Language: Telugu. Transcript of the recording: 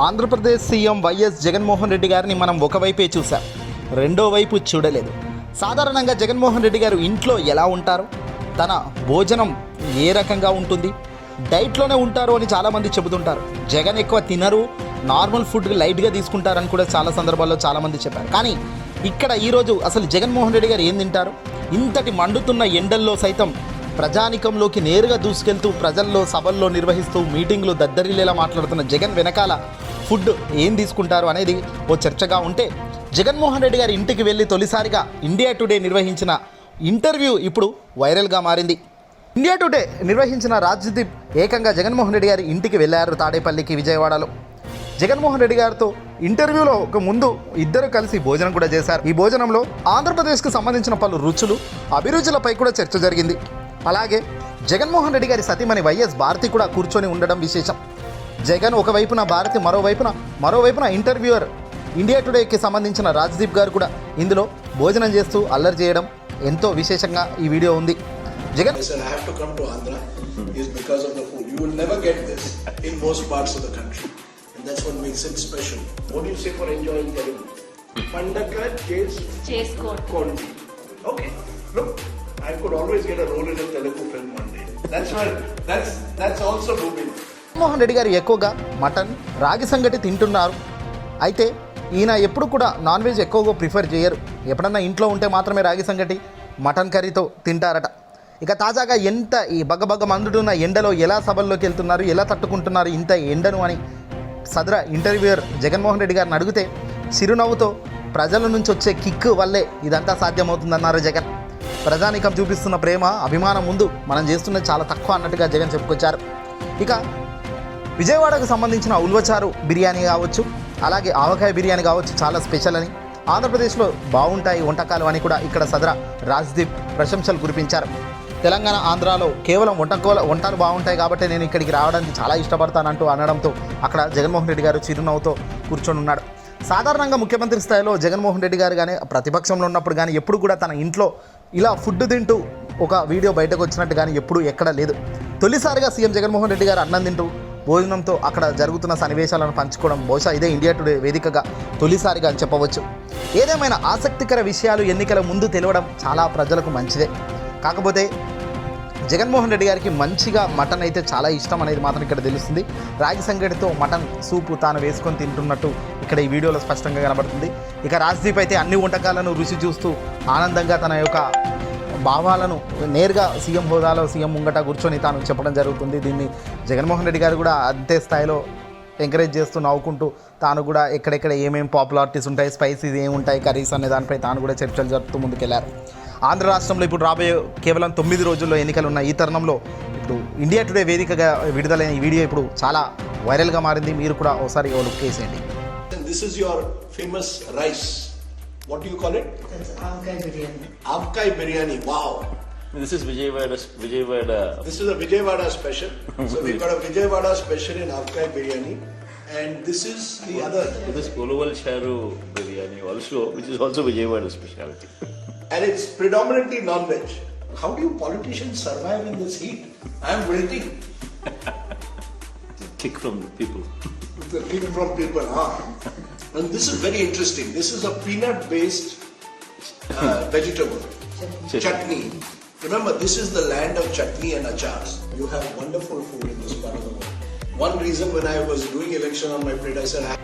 ఆంధ్రప్రదేశ్ సీఎం వైఎస్ జగన్మోహన్ రెడ్డి గారిని మనం ఒకవైపే చూసాం రెండో వైపు చూడలేదు. సాధారణంగా జగన్మోహన్ రెడ్డి గారు ఇంట్లో ఎలా ఉంటారు? తన భోజనం ఏ రకంగా ఉంటుంది? డైట్లోనే ఉంటారు అని చాలామంది చెబుతుంటారు. జగన్ ఎక్కువ తినరు నార్మల్ ఫుడ్ లైట్గా తీసుకుంటారని కూడా చాలా సందర్భాల్లో చాలామంది చెప్పారు. కానీ ఇక్కడ ఈరోజు అసలు జగన్మోహన్ రెడ్డి గారు ఏం తింటారు? ఇంతటి మండుతున్న ఎండల్లో సైతం ప్రజానికంలోకి నేరుగా దూసుకెళ్తూ ప్రజల్లో సభల్లో నిర్వహిస్తూ మీటింగ్లు దద్దరిల్లేలా మాట్లాడుతున్న జగన్ వెనకాల ఫుడ్ ఏం తీసుకుంటారు అనేది ఓ చర్చగా ఉంటే జగన్మోహన్ రెడ్డి గారి ఇంటికి వెళ్ళి తొలిసారిగా ఇండియా టుడే నిర్వహించిన ఇంటర్వ్యూ ఇప్పుడు వైరల్గా మారింది. ఇండియా టుడే నిర్వహించిన రాజ్దీప్ ఏకంగా జగన్మోహన్ రెడ్డి గారి ఇంటికి వెళ్ళారు తాడేపల్లికి విజయవాడలో. జగన్మోహన్ రెడ్డి గారితో ఇంటర్వ్యూలో ఒక ముందు ఇద్దరు కలిసి భోజనం కూడా చేశారు. ఈ భోజనంలో ఆంధ్రప్రదేశ్కు సంబంధించిన పలు రుచులు అభిరుచులపై కూడా చర్చ జరిగింది. అలాగే జగన్మోహన్ రెడ్డి గారి సతీమణి వైఎస్ భారతి కూడా కూర్చొని ఉండడం విశేషం. జగన్ ఒకవైపున భారతి మరోవైపున మరోవైపున ఇంటర్వ్యూయర్ ఇండియా టుడేకి సంబంధించిన రాజ్దీప్ గారు కూడా ఇందులో భోజనం చేస్తూ అల్లరి చేయడం ఎంతో విశేషంగా ఈ వీడియో ఉంది. Jagan I could always get a role in a Telugu film one day. That's why that's that's also moving. Jaganmohan Reddy గారు ఎక్కువగా మటన్ రాగి సంగటి తింటున్నారు అయితే ఈయన ఎప్పుడు కూడా నాన్ వెజ్ ఎక్కువగా ప్రిఫర్ చేయరు ఎప్పుడన్నా ఇంట్లో ఉంటే మాత్రమే రాగి సంగటి మటన్ కర్రీతో తింటారట ఇక తాజాగా ఎంత ఈ బగ్గబగ్గ మందుడున్న ఎండలో ఎలా సభల్లోకి వెళ్తున్నారు ఎలా తట్టుకుంటున్నారు ఇంత ఎండను అని సదర ఇంటర్వ్యూయర్ జగన్మోహన్ రెడ్డి గారిని అడిగితే చిరునవ్వుతో ప్రజల నుంచి వచ్చే కిక్ వల్లే ఇదంతా సాధ్యమవుతుందన్నారు జగన్ ప్రజానికం చూపిస్తున్న ప్రేమ అభిమానం ముందు మనం చేస్తున్నది చాలా తక్కువ అన్నట్టుగా జగన్ చెప్పుకొచ్చారు. ఇక విజయవాడకు సంబంధించిన ఉల్వచారు బిర్యానీ కావచ్చు అలాగే ఆవకాయ బిర్యానీ కావచ్చు చాలా స్పెషల్ అని. ఆంధ్రప్రదేశ్లో బాగుంటాయి వంటకాలు అని కూడా ఇక్కడ సదర రాజ్దీప్ ప్రశంసలు కురిపించారు. తెలంగాణ ఆంధ్రాలో కేవలం వంటకోల వంటలు బాగుంటాయి కాబట్టి నేను ఇక్కడికి రావడానికి చాలా ఇష్టపడతానంటూ అనడంతో అక్కడ జగన్మోహన్ రెడ్డి గారు చిరునవ్వుతో కూర్చొని ఉన్నాడు సాధారణంగా ముఖ్యమంత్రి స్థాయిలో జగన్మోహన్ రెడ్డి గారు కానీ ప్రతిపక్షంలో ఉన్నప్పుడు కానీ ఎప్పుడు కూడా తన ఇంట్లో ఇలా ఫుడ్ తింటూ ఒక వీడియో బయటకు వచ్చినట్టు కానీ ఎప్పుడూ ఎక్కడ లేదు. తొలిసారిగా సీఎం జగన్మోహన్ రెడ్డి గారు అన్నం తింటూ భోజనంతో అక్కడ జరుగుతున్న సన్నివేశాలను పంచుకోవడం బహుశా ఇదే ఇండియా టుడే వేదికగా తొలిసారిగా అని చెప్పవచ్చు. ఏదేమైనా ఆసక్తికర విషయాలు ఎన్నికల ముందు తెలియడం చాలా ప్రజలకు మంచిదే. కాకపోతే జగన్మోహన్ రెడ్డి గారికి మంచిగా మటన్ అయితే చాలా ఇష్టం అనేది మాత్రం ఇక్కడ తెలుస్తుంది. రాగి సంగటితో మటన్ సూపు తాను వేసుకొని తింటున్నట్టు ఇక్కడ ఈ వీడియోలో స్పష్టంగా కనబడుతుంది. ఇక రాజ్దీప్ అయితే అన్ని వంటకాలను రుచి చూస్తూ ఆనందంగా తన యొక్క భావాలను నేరుగా సీఎం హోదాలో సీఎం ముంగట కూర్చొని తాను చెప్పడం జరుగుతుంది. దీన్ని జగన్మోహన్ రెడ్డి గారు కూడా అంతే స్థాయిలో ఎంకరేజ్ చేస్తూ నవ్వుకుంటూ తాను కూడా ఎక్కడెక్కడ ఏమేమి పాపులారిటీస్ ఉంటాయి స్పైసీస్ ఏమి ఉంటాయి కర్రీస్ అనే దానిపై తాను కూడా చర్చలు జరుపుతూ ముందుకెళ్ళారు. ఆంధ్ర రాష్ట్రంలో ఇప్పుడు రాబోయే కేవలం తొమ్మిది రోజుల్లో ఎన్నికలు ఉన్న ఈ తరుణంలో ఇప్పుడు ఇండియా టుడే వేదికగా విడుదలైన ఈ వీడియో ఇప్పుడు చాలా వైరల్గా మారింది మీరు కూడా ఒకసారి ఓ లుక్ వేసేయండి And this is your famous rice. What do you call it? That's avakaya biryani Avkai biryani. Wow. This is Vijayawada. Vijayawada. This is a Vijayawada special. so we've got a Vijayawada special in Avkai biryani. And this is the other. This is Uluval Charu biryani also, which is also Vijayawada specialty. And it's predominantly non-veg. How do you politicians survive in this heat? I'm waiting. Kick from the people. The kick from people, huh? And this is very interesting. This is a peanut-based uh, vegetable. Chutney. Chutney. Remember, this is the land of chutney and achars. You have wonderful food in this part of the world. One reason when I was doing election on my plate, I said,